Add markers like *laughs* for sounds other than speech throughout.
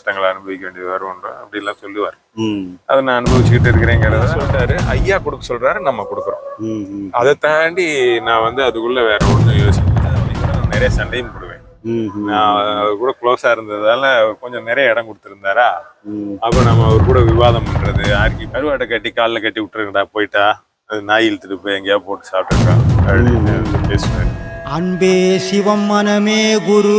கஷ்டங்களை அனுபவிக்க வேண்டியது வரும்ன்ற அப்படிலாம் சொல்லுவார். ம். அதை நான் அனுபவிச்சுக்கிட்டு இருக்கிறேங்கிறத சொல்லிட்டாரு ஐயா கொடுக்க சொல்றாரு நம்ம கொடுக்குறோம். அதை தாண்டி நான் வந்து அதுக்குள்ள வேற ஒன்றும் யோசிக்கல. நான் நிறைய சண்டையும் போடுவேன். நான் அவர் கூட க்ளோஸா இருந்ததால கொஞ்சம் நிறைய இடம் கொடுத்துருந்தாரா? அப்போ நம்ம அவர் கூட விவாதம் பண்றது ஆர்கி கருவாட்டை கட்டி காலில் கட்டி விட்டுருங்கடா போயிட்டா. அது நாய் இழுத்துட்டு போய் எங்கேயா போட்டு சாப்பிட்டுருக்கான் அப்படின்னு பேசுவார் அன்பே சிவம் மனமே குரு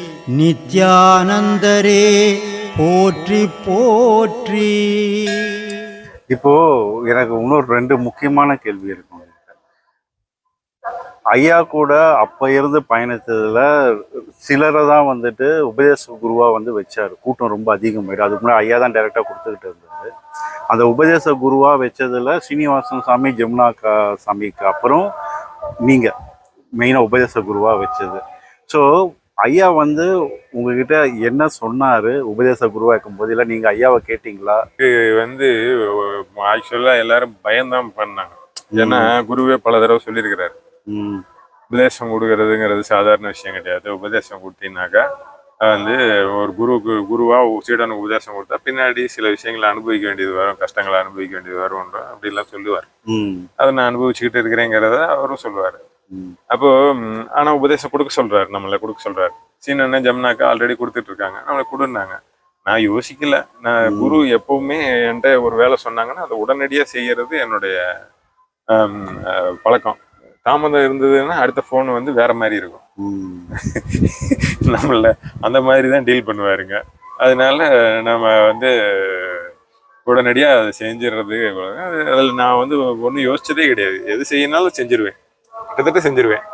நித்யானந்தரே போற்றி போற்றி. இப்போ எனக்கு இன்னொரு ரெண்டு முக்கியமான கேள்வி இருக்கும். ஐயா கூட அப்ப இருந்து பயணித்ததுல சிலரை தான் வந்துட்டு உபதேச குருவா வந்து வச்சாரு. கூட்டம் ரொம்ப அதிகமாயிடும் அதுக்கு முன்னாடி ஐயா தான் டைரக்டா கொடுத்துக்கிட்டு இருந்தது அந்த உபதேச குருவா வச்சதுல சீனிவாசன் சாமி ஜமுனா சாமிக்கு அப்புறம் நீங்க மெயினா உபதேச குருவா வச்சது. ஸோ ஐயா வந்து உங்ககிட்ட என்ன சொன்னாரு? உபதேச குருவா இருக்கும்போது இல்லை நீங்க ஐயாவை கேட்டீங்களா? இது வந்து ஆக்சுவலா எல்லாரும் பயம்தான் பண்ணாங்க. ஏன்னா குருவே பல தடவை சொல்லியிருக்கிறாரு. உபதேசம் கொடுக்கறதுங்கிறது சாதாரண விஷயம் கிடையாது. உபதேசம் கொடுத்தீங்கன்னாக்கா வந்து ஒரு குருவுக்கு குருவா சீடனுக்கு உபதேசம் கொடுத்தா பின்னாடி சில விஷயங்களை அனுபவிக்க வேண்டியது வரும் கஷ்டங்களை அனுபவிக்க வேண்டியது வரும்ன்ற அப்படிலாம் சொல்லுவார். அதை நான் அனுபவிச்சுக்கிட்டு இருக்கிறேங்கிறத அவரும் சொல்லுவார். அப்போ ஆனா உபதேசம் கொடுக்க சொல்றாரு நம்மளை கொடுக்க சொல்றாரு. சீனண்ணா ஜம்னாக்கா ஆல்ரெடி கொடுத்துட்டு இருக்காங்க நம்மளை கொடுன்னாங்க. நான் யோசிக்கல. நான் குரு எப்பவுமே என்கிட்ட ஒரு வேலை சொன்னாங்கன்னா அதை உடனடியா செய்யறது என்னுடைய பழக்கம். தாமதம் இருந்ததுன்னா அடுத்த ஃபோன் வந்து வேற மாதிரி இருக்கும். நம்மள அந்த மாதிரி தான் டீல் பண்ணுவாருங்க. அதனால நம்ம வந்து உடனடியாக அதை செஞ்சிடுறது அது அதில் நான் வந்து ஒன்றும் யோசிச்சதே கிடையாது. எது செய்யனாலும் செஞ்சிருவேன். கிட்டத்தட்ட செஞ்சிருவேன்.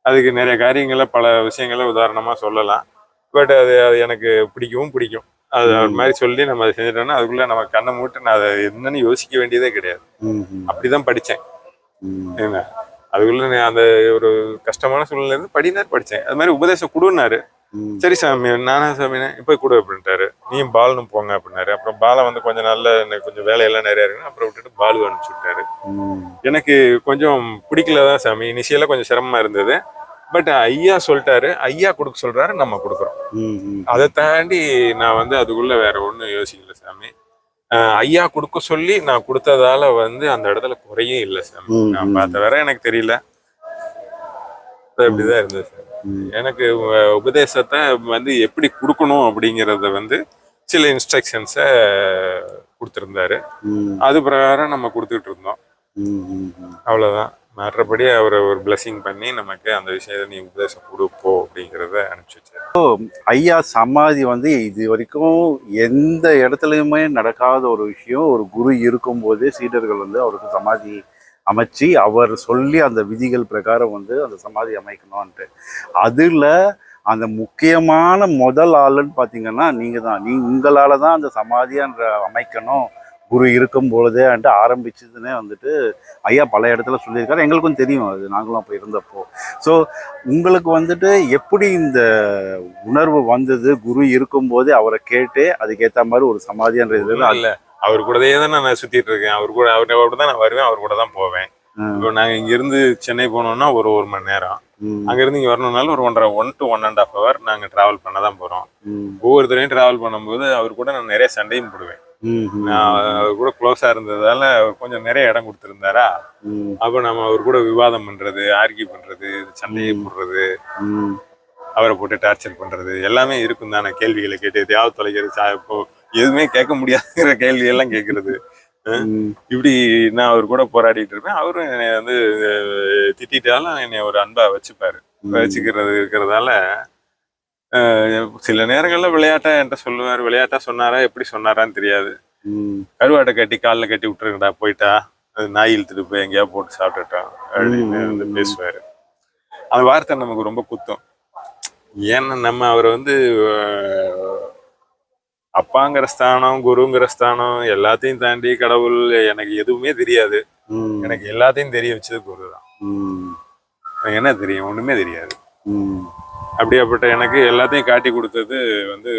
அதுக்கு நிறைய காரியங்களை பல விஷயங்களை உதாரணமாக சொல்லலாம். பட் அது அது எனக்கு பிடிக்கவும் பிடிக்கும். அது ஒரு மாதிரி சொல்லி நம்ம அதை செஞ்சிட்டோம்னா அதுக்குள்ளே நம்ம கண்ணை மூட்டு நான் அதை என்னன்னு யோசிக்க வேண்டியதே கிடையாது. அப்படிதான் படித்தேன். என்ன? அதுக்குள்ள நான் அந்த ஒரு கஷ்டமான சூழ்நிலை இருந்து படினார் படித்தேன். அது மாதிரி உபதேசம் கொடுன்னாரு. சரி சாமி நானா சாமினே இப்போ கொடு அப்படின்ட்டாரு. நீயும் பால்னு போங்க அப்படின்னாரு. அப்புறம் பாலை வந்து கொஞ்சம் நல்ல எனக்கு கொஞ்சம் வேலையெல்லாம் நிறைய இருக்குன்னு அப்புறம் விட்டுட்டு பாலு அனுப்பிச்சு விட்டாரு. எனக்கு கொஞ்சம் பிடிக்கல தான் சாமி. இனிஷியலாக கொஞ்சம் சிரமமா இருந்தது. பட் ஐயா சொல்லிட்டாரு. ஐயா கொடுக்க சொல்றாரு நம்ம கொடுக்குறோம். அதை தாண்டி நான் வந்து அதுக்குள்ள வேற ஒன்றும் யோசிக்கல சாமி. ஐயா கொடுக்க சொல்லி நான் கொடுத்ததால வந்து அந்த இடத்துல குறையும் இல்லை சாமி. நான். பார்த்த வரை எனக்கு தெரியல. அது அப்படிதான் இருந்தது சார் ம். எனக்கு உபதேசத்தை வந்து எப்படி கொடுக்கணும் அப்படிங்கிறத வந்து சில இன்ஸ்ட்ரக்ஷன்ஸை கொடுத்துருந்தாரு. அது பிரகாரம் நம்ம கொடுத்துட்டு இருந்தோம். அவ்வளோதான் மற்றபடி அவரை ஒரு blessing பண்ணி நமக்கு அந்த விஷயத்தை நீ உபதேசம் கொடுப்போ அப்படிங்கிறத அனுப்பிச்சு வச்சாரு. ஐயா சமாதி வந்து இது வரைக்கும் எந்த இடத்துலையுமே நடக்காத ஒரு விஷயம். ஒரு குரு இருக்கும்போதே சீடர்கள் வந்து அவருக்கு சமாதி அமைச்சு அவர் சொல்லி அந்த விதிகள் பிரகாரம் வந்து அந்த சமாதி அமைக்கணும்ன்ட்டு. அதில் அந்த முக்கியமான முதல் ஆளுன்னு பார்த்தீங்கன்னா நீங்கள் தான் நீ உங்களால் தான் அந்த சமாதியன்ற அமைக்கணும். குரு இருக்கும் பொழுதேன்ட்டு ஆரம்பிச்சதுன்னே வந்துட்டு ஐயா பல இடத்துல சொல்லியிருக்காரு. எங்களுக்கும் தெரியும் அது. நாங்களும் அப்போ இருந்தப்போ. ஸோ உங்களுக்கு வந்துட்டு எப்படி இந்த உணர்வு வந்தது? குரு இருக்கும்போதே அவரை கேட்டு அதுக்கேற்ற மாதிரி ஒரு சமாதின்ற இதுல இல்ல. அவர் கூடவே தான் நான் சுத்திட்டு இருக்கேன். அவர் கூட அவர் கூட தான் நான் வருவேன். அவர் கூட தான் போவேன். இப்போ நாங்க இங்க இருந்து சென்னை போனோம்னா ஒரு ஒரு மணி நேரம். அங்க இருந்து இங்க வரணும்னாலும் ஒரு ஒன்றரை one to one and half hour நாங்க டிராவல் பண்ண தான் போறோம். ஒவ்வொரு தடவையும் டிராவல் பண்ணும்போது அவர் கூட நான் நிறைய சண்டையும் போடுவேன். நான் அவர் கூட க்ளோஸா இருந்ததால கொஞ்சம் நிறைய இடம் கொடுத்துருந்தாரா? அப்போ நம்ம அவர் கூட விவாதம் பண்றது ஆர்கியூ பண்றது சண்டையை போடுறது அவரை போட்டு டார்ச்சர் பண்றது எல்லாமே இருக்கும் தானே கேள்விகளை கேட்டு எதையாவது தொலைக்கிறது. எதுவுமே கேட்க முடியாதுங்கிற கேள்வி எல்லாம் கேட்கறது ம், இப்படி நான் அவர் கூட போராடிட்டு இருப்பேன். அவரும் என்னை வந்து அஹ், திட்டிட்டாலும் என்னை ஒரு அன்பா வச்சுப்பாரு. வச்சுக்கிறது இருக்கிறதால சில நேரங்கள்ல விளையாட்டா என்கிட்ட சொல்லுவார். விளையாட்டா சொன்னாரா எப்படி சொன்னாரான்னு தெரியாது. கருவாட்டை கட்டி காலில் கட்டி விட்டுருங்கடா போயிட்டா. அது நாய் இழுத்துட்டு போய் எங்கேயா போட்டு சாப்பிட்டுட்டான் அப்படின்னு வந்து பேசுவாரு. அந்த வார்த்தை நமக்கு ரொம்ப குத்தம். ஏன்னா நம்ம அவரை வந்து அப்பாங்கிற ஸ்தானம் குருங்கிற ஸ்தானம் எல்லாத்தையும் தாண்டி கடவுள் எனக்கு எதுவுமே தெரியாது. எனக்கு எல்லாத்தையும் தெரிய வச்சது குரு தான். எனக்கு என்ன தெரியும்? ஒண்ணுமே தெரியாது. அப்படியாப்பட்ட எனக்கு எல்லாத்தையும் காட்டி கொடுத்தது வந்து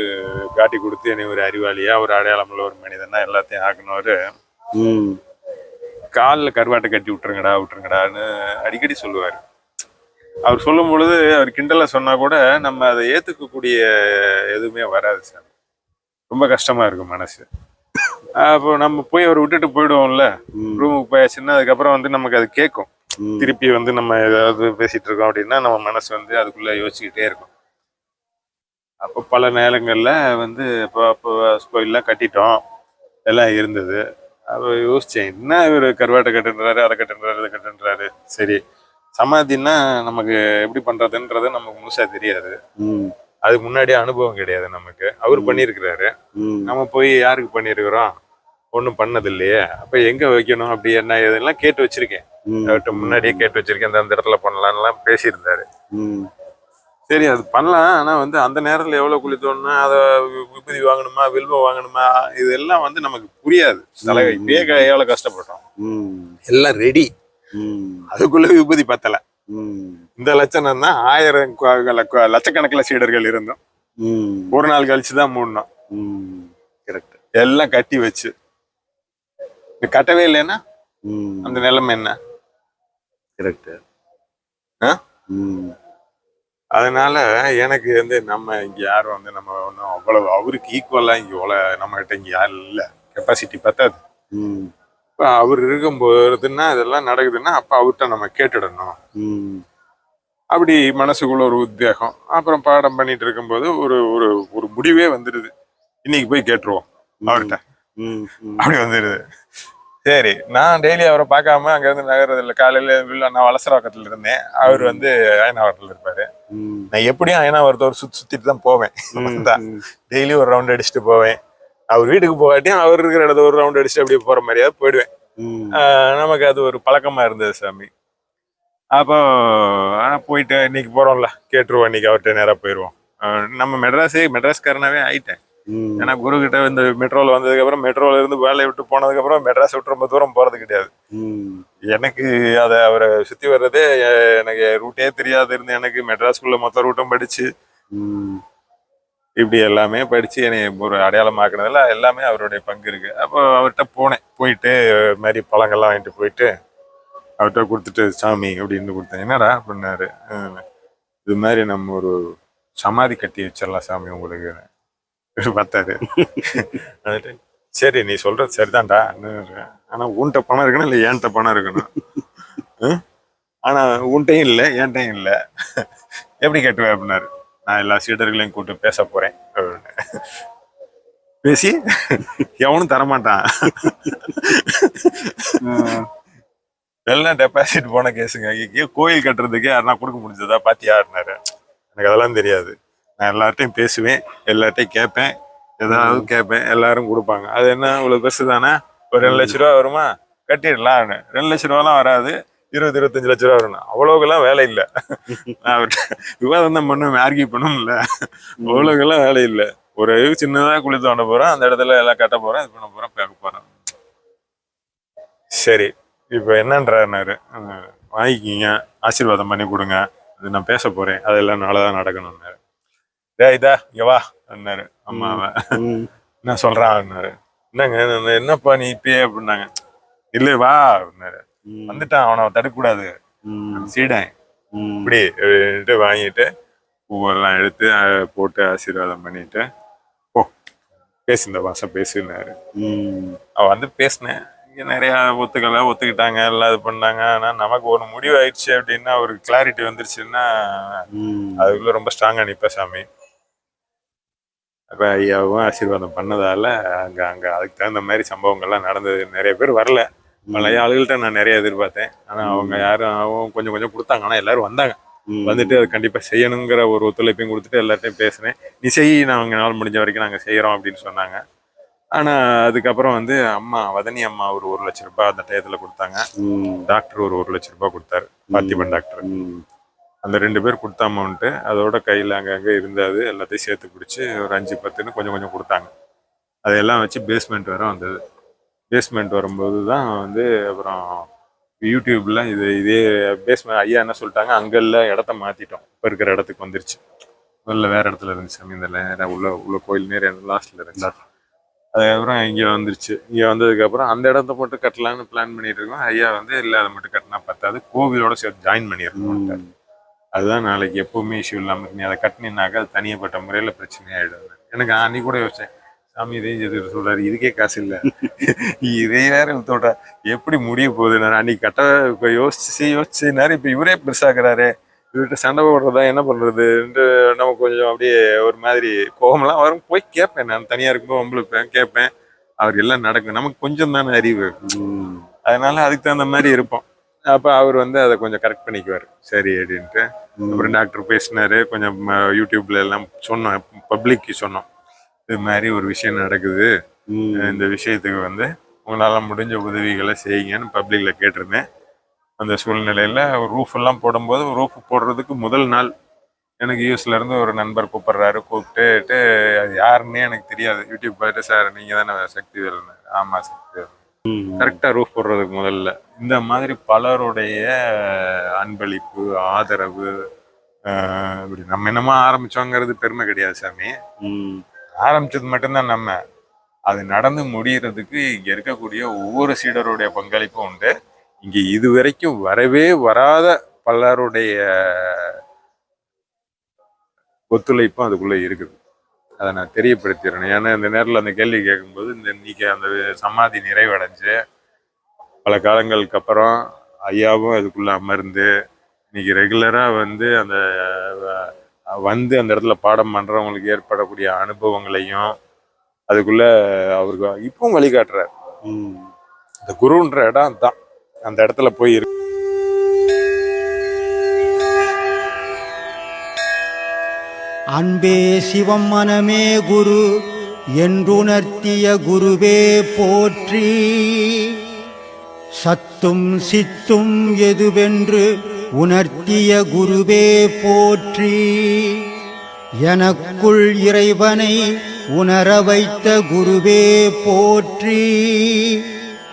காட்டி கொடுத்து என்னை ஒரு அறிவாளியா ஒரு அடையாளமுள்ள ஒரு மனிதனா எல்லாத்தையும் ஆக்குனவர். காலில் கருவாட்டை கட்டி விட்டுருங்கடா விட்டுருங்கடான்னு அடிக்கடி சொல்லுவார். அவர் சொல்லும் பொழுது அவர் கிண்டலா சொன்னா கூட நம்ம அதை ஏத்துக்கக்கூடிய எதுவுமே வராது சார் ரொம்ப கஷ்டமா இருக்கும் மனசு. அப்போ நம்ம போய் அவர் விட்டுட்டு போயிடுவோம்ல ரூமுக்கு போயாச்சுன்னா அதுக்கப்புறம் வந்து நமக்கு அது கேட்கும். திருப்பி வந்து நம்ம ஏதாவது பேசிட்டு இருக்கோம் அப்படின்னா நம்ம மனசு வந்து அதுக்குள்ள யோசிச்சுக்கிட்டே இருக்கும். அப்போ பல நேரங்கள்ல வந்து இப்போ அப்போ கோயிலெலாம் கட்டிட்டோம் எல்லாம் இருந்தது. அப்போ யோசிச்சேன் என்ன இவர் கருவாட்டை கட்டுன்றாரு அதை கட்டுன்றாரு இதை கட்டுன்றாரு. சரி சமாதின்னா நமக்கு எப்படி பண்றதுன்றது நமக்கு முழுசா தெரியாது. அதுக்கு முன்னாடியே அனுபவம் கிடையாது நமக்கு. அவர். பண்ணியிருக்கிறாரு. நம்ம போய் யாருக்கு பண்ணியிருக்கிறோம்? ஒன்றும் பண்ணது இல்லையே அப்போ எங்க வைக்கணும்? அப்படி என்ன? இதெல்லாம் கேட்டு வச்சிருக்கேன். அவர்கிட்ட முன்னாடியே கேட்டு வச்சிருக்கேன். அந்த இடத்துல பண்ணலாம்லாம் பேசியிருந்தாரு. ம், சரி அது பண்ணலாம். ஆனா வந்து அந்த நேரத்துல எவ்வளவு குழி தோணுனா அதை விபூதி வாங்கணுமா வில்வம் வாங்கணுமா இதெல்லாம் வந்து நமக்கு புரியாது. தலைவை க- எவ்வளவு கஷ்டப்பட்டோம். ம், எல்லாம் ரெடி அதுக்குள்ள விபூதி பத்தல. ம், இந்த லட்சணம் தான் ஆயிரம் லட்சக்கணக்கில் சீடர்கள் இருந்தோம் ஒரு நாள் கழிச்சு தான் மூடணும். ம், correct. எல்லாம் கட்டி வச்சு. கட்டவே இல்லைன்னா அந்த நிலைமை என்ன? ம், அதனால எனக்கு வந்து நம்ம இங்க யாரும் வந்து நம்ம ஒன்றும் அவ்வளவு அவருக்கு ஈக்குவலா இங்க உல நம்ம கிட்ட இங்க யாரும் இல்லை. கெப்பாசிட்டி பத்தாது. ம், இப்போ அவர் இருக்கும்போதுன்னா இதெல்லாம் நடக்குதுன்னா அப்போ அவர்கிட்ட நம்ம கேட்டுடணும். ம், அப்படி மனசுக்குள்ள ஒரு உத்வேகம். அப்புறம் பாடம் பண்ணிட்டு இருக்கும்போது ஒரு ஒரு ஒரு முடிவே வந்துடுது இன்னைக்கு போய் கேட்டுருவோம். அவர்கிட்ட. அப்படி வந்துடுது சரி நான் டெய்லி அவரை பார்க்காம அங்கேருந்து நகர்றது இல்லை காலையில நான் வலசரவாக்கத்தில் இருந்தேன். அவர் வந்து அயனாவரத்தில் இருப்பாரு. நான் எப்படியும் அயனாவரத்தை ஒரு சுத்தி சுத்திட்டு தான் போவேன். தான். டெய்லி ஒரு ரவுண்ட் அடிச்சுட்டு போவேன். அவர் வீட்டுக்கு போகாட்டியும் அவர் இருக்கிற இடத்த ஒரு ரவுண்ட் அடிச்சுட்டு அப்படியே போற மாதிரியாவது போயிடுவேன். நமக்கு அது ஒரு பழக்கமா இருந்தது சாமி. அப்போ ஆஹ் போயிட்டு இன்னைக்கு போறோம்ல. கேட்டுருவோம் இன்னைக்கு அவர்கிட்ட நேரா போயிடுவோம் நம்ம மெட்ராஸே மெட்ராஸ்காரனாவே ஆயிட்டேன். ஏன்னா குரு கிட்ட இந்த மெட்ரோல வந்ததுக்கு அப்புறம் மெட்ரோல இருந்து வேலையை விட்டு போனதுக்கு அப்புறம் மெட்ராஸ் விட்டு ரொம்ப தூரம் போறது கிடையாது. எனக்கு அதை அவரை சுத்தி வர்றதே எனக்கு ரூட்டே தெரியாது இருந்து எனக்கு மெட்ராஸ்குள்ள மொத்த ரூட்டும் படிச்சு இப்படி எல்லாமே படிச்சு என்னை ஒரு அடையாளமாக்குனதுல எல்லாமே அவருடைய பங்கு இருக்கு. அப்போ அவர்கிட்ட போனேன். போயிட்டு மாதிரி பழங்கள்லாம் வாங்கிட்டு போயிட்டு அவர்கிட்ட கொடுத்துட்டு சாமி அப்படின்னு கொடுத்தேன். என்னடா? அப்படின்னாரு. "அஹ், இது மாதிரி நம்ம ஒரு சமாதி கட்டி வச்சிடலாம் சாமி உங்களுக்கு. பார்த்தாரு. சரி நீ சொல்றது சரிதான்டா. ஆனா உன்கிட்ட பணம் இருக்கணும் இல்லை என்கிட்ட பணம் இருக்கணும்? ஆனா உன்கிட்டையும் இல்லை என்கிட்டையும் இல்லை. எப்படி கட்டுவேன் அப்படின்னாரு. நான் எல்லா சீடர்களையும் கூப்பிட்டு பேச போறேன். அப்படின்னு. பேசி எவனும் தரமாட்டான். எல்லாம் டெபாசிட் போன கேஸுங்க. கோயில் கட்டுறதுக்கு யாருன்னா கொடுக்க முடிஞ்சதா பாத்தியாருனாரு எனக்கு அதெல்லாம் தெரியாது. நான் எல்லார்ட்டையும் பேசுவேன் எல்லார்ட்டையும் கேட்பேன் ஏதாவது கேட்பேன் எல்லாரும் கொடுப்பாங்க. அது என்ன இவ்வளவு பெருசு தானே? ஒரு ரெண்டு லட்ச ரூபா வருமா? கட்டிடலாம் ரெண்டு லட்ச ரூபாலாம் வராது. இருபது இருபத்தஞ்சு லட்ச ரூபா வரணும் அவ்வளவுக்கெல்லாம் வேலை இல்லை. *laughs* நான் விவாதம் தான் பண்ணும் ஆர்கியூ பண்ணும்ல அவ்வளவுக்கெல்லாம் வேலை இல்லை. ஒரு சின்னதா குழி தோண்ட போறோம் அந்த இடத்துல எல்லாம் கட்ட போறோம் இது பண்ண போறோம் பார்க்க போறோம். சரி. இப்போ என்னன்றாருனாரு அஹ் வாங்கிக்கிங்க ஆசீர்வாதம் பண்ணி கொடுங்க. அது நான் பேச போறேன். அதெல்லாம் நல்லதா நடக்கணும்னாரு. டேய் இதா இங்க வா அண்ணாரு அம்மாவை என்ன சொல்றான்னாரு என்னங்க நான் என்னப்பா நீ இப்பயே அப்படின்னாங்க. இல்ல வா அப்படின்னாரு வந்துட்டான் அவனை தடுக்க கூடாது ம், சீடன். இப்படி வாங்கிட்டு பூவெல்லாம் எடுத்து போட்டு ஆசீர்வாதம் பண்ணிட்டு போ. பேசு இந்த வாசம் பேசுனாரு ம், அவ வந்து பேசினேன். இங்க நிறைய ஒத்துக்கல ஒத்துக்கிட்டாங்க எல்லாம் இது பண்ணாங்க. ஆனா நமக்கு ஒரு முடிவு ஆயிடுச்சு அப்படின்னா ஒரு கிளாரிட்டி வந்துருச்சுன்னா அதுக்குள்ள ரொம்ப ஸ்ட்ராங்கா நிப்ப சாமி. அப்ப ஐயாவும் ஆசீர்வாதம் பண்ணதால அங்க அங்க அதுக்கு தகுந்த மாதிரி சம்பவங்கள்லாம் நடந்தது. நிறைய பேர் வரல. பழைய ஆளுகள்கிட்ட நான் நிறைய எதிர்பார்த்தேன். ஆனா அவங்க யாரும் அவங்க கொஞ்சம் கொஞ்சம் கொடுத்தாங்க. ஆனா எல்லாரும் வந்தாங்க. வந்துட்டு அது கண்டிப்பா செய்யணுங்கிற ஒரு ஒத்துழைப்பையும் கொடுத்துட்டு எல்லார்ட்டையும் பேசினேன் நீ செய் நாங்கள் நாள் முடிஞ்ச வரைக்கும் நாங்க செய்யறோம் அப்படின்னு சொன்னாங்க. ஆனா அதுக்கப்புறம் வந்து அம்மா வதனி அம்மா ஒரு ஒரு லட்ச ரூபாய் அந்த டயத்துல கொடுத்தாங்க. டாக்டர் ஒரு ஒரு லட்ச ரூபாய் கொடுத்தாரு. பார்த்திபன் டாக்டர். அந்த ரெண்டு பேர் கொடுத்த அமௌண்ட்டு அதோட கையில் அங்கங்கே இருந்தது எல்லாத்தையும் சேர்த்து பிடிச்சி ஒரு அஞ்சு பத்துன்னு கொஞ்சம் கொஞ்சம் கொடுத்தாங்க. அதையெல்லாம் வச்சு பேஸ்மெண்ட் வர வந்தது பேஸ்மெண்ட் வரும்போது தான் வந்து அப்புறம் யூடியூப்ல இது இதே பேஸ்மெண்ட் ஐயா என்ன சொல்லிட்டாங்க? அங்கே இல்லை இடத்த மாற்றிட்டோம் இப்போ இருக்கிற இடத்துக்கு வந்துருச்சு. முதல்ல வேற இடத்துல இருந்துச்சு சாமி இந்த நேரா உள்ள உள்ள கோயில் நேர லாஸ்ட்ல இருந்துச்சு. அதுக்கப்புறம் இங்கே வந்துருச்சு இங்கே வந்ததுக்கப்புறம் அந்த இடத்த மட்டும் கட்டலான்னு பிளான் பண்ணிட்டு இருக்கோம் ஐயா வந்து இல்லை அதை மட்டும் கட்டினா பத்தாது கோவிலோட சேர்த்து ஜாயின் பண்ணிடணும் அதுதான் நாளைக்கு எப்பவுமே இஷ்யூ இல்லாமல் நீ அதை கட்டினாக்கா அது தனியப்பட்ட முறையில் பிரச்சனையாயிடும் எனக்கு அன்னைக்கு கூட யோசிச்சேன் சாமி இதையும் சேர்த்து சொல்றாரு இதுக்கே காசு இல்லை இதே வேற சொல்ற எப்படி முடிய போகுது நான் அன்னைக்கு கட்ட இப்போ யோசிச்சு யோசிச்சு நேரம் இப்போ இவரே பெருசாக்குறாரு இவர்கிட்ட சண்டை போடுறதா என்ன பண்றதுன்ட்டு நம்ம கொஞ்சம் அப்படியே ஒரு மாதிரி கோபம்லாம் வரும். போய் கேட்பேன் நான். தனியா இருக்கும்போது வம்பிழுப்பேன் கேட்பேன் அவர் எல்லாம் நடக்கும் நமக்கு கொஞ்சம் தானே அறிவு. அதனால அதுக்கு தகுந்த மாதிரி இருப்போம். அப்ப அவர் வந்து அதை கொஞ்சம் கரெக்ட் பண்ணிக்குவார். சரி அப்படின்ட்டு. அப்புறம் டாக்டர் பேசினாரு. கொஞ்சம் யூடியூப்ல எல்லாம் சொன்னோம். பப்ளிக்கு சொன்னோம். இது மாதிரி ஒரு விஷயம் நடக்குது. இந்த விஷயத்துக்கு வந்து உங்களால முடிஞ்ச உதவிகளை செய்யுங்கன்னு பப்ளிக்ல கேட்டிருந்தேன். அந்த சூழ்நிலையில ரூஃப் எல்லாம் போடும்போது ரூஃப் போடுறதுக்கு முதல் நாள் எனக்கு யூஎஸ்ல இருந்து ஒரு நண்பர் கூப்பிடுறாரு. கூப்பிட்டுட்டு அது யாருன்னே எனக்கு தெரியாது. யூடியூப் பார்த்துட்டு சார் நீங்க தானே சக்தி வேலுன்னு ஆமா சக்தி வேலு. ம். கரெக்டா ரூஃப் போடுறதுக்கு முதல்ல. இந்த மாதிரி பலருடைய அன்பளிப்பு ஆதரவு இப்படி நம்ம என்னமோ ஆரம்பிச்சோங்கிறது பெருமை கிடையாது சாமி. ஆரம்பிச்சது மட்டும்தான் நம்ம. அது நடந்து முடியறதுக்கு இங்க இருக்கக்கூடிய ஒவ்வொரு சீடருடைய பங்களிப்பும் உண்டு. இங்க இதுவரைக்கும் வரவே வராத பலருடைய ஒத்துழைப்பும் அதுக்குள்ள இருக்குது. அதை நான் தெரியப்படுத்திடுறேன். ஏன்னா இந்த நேரில் அந்த கேள்வி கேட்கும்போது இந்த இன்னைக்கு அந்த சமாதி நிறைவடைஞ்சு பல காலங்களுக்கு அப்புறம் ஐயாவும் அதுக்குள்ள அமர்ந்து இன்னைக்கு ரெகுலரா வந்து அந்த வந்து அந்த இடத்துல பாடம் பண்றவங்களுக்கு ஏற்படக்கூடிய அனுபவங்களையும் அதுக்குள்ள அவருக்கு இப்பவும் வழிகாட்டுறார். இந்த குருன்ற இடம் தான் அந்த இடத்துல போய் இருக்கு அன்பே சிவம் மனமே குரு என்றுணர்த்திய குருவே போற்றி. சத்தும் சித்தும் எதுவென்று உணர்த்திய குருவே போற்றி. எனக்குள் இறைவனை உணர வைத்த குருவே போற்றி.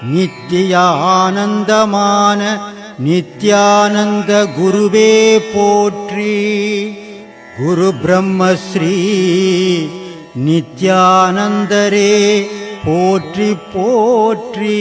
நித்தியானந்தமான நித்யானந்த குருவே போற்றி. குரு பிரம்மஸ்ரீ நித்யானந்தரே போற்றி போற்றி.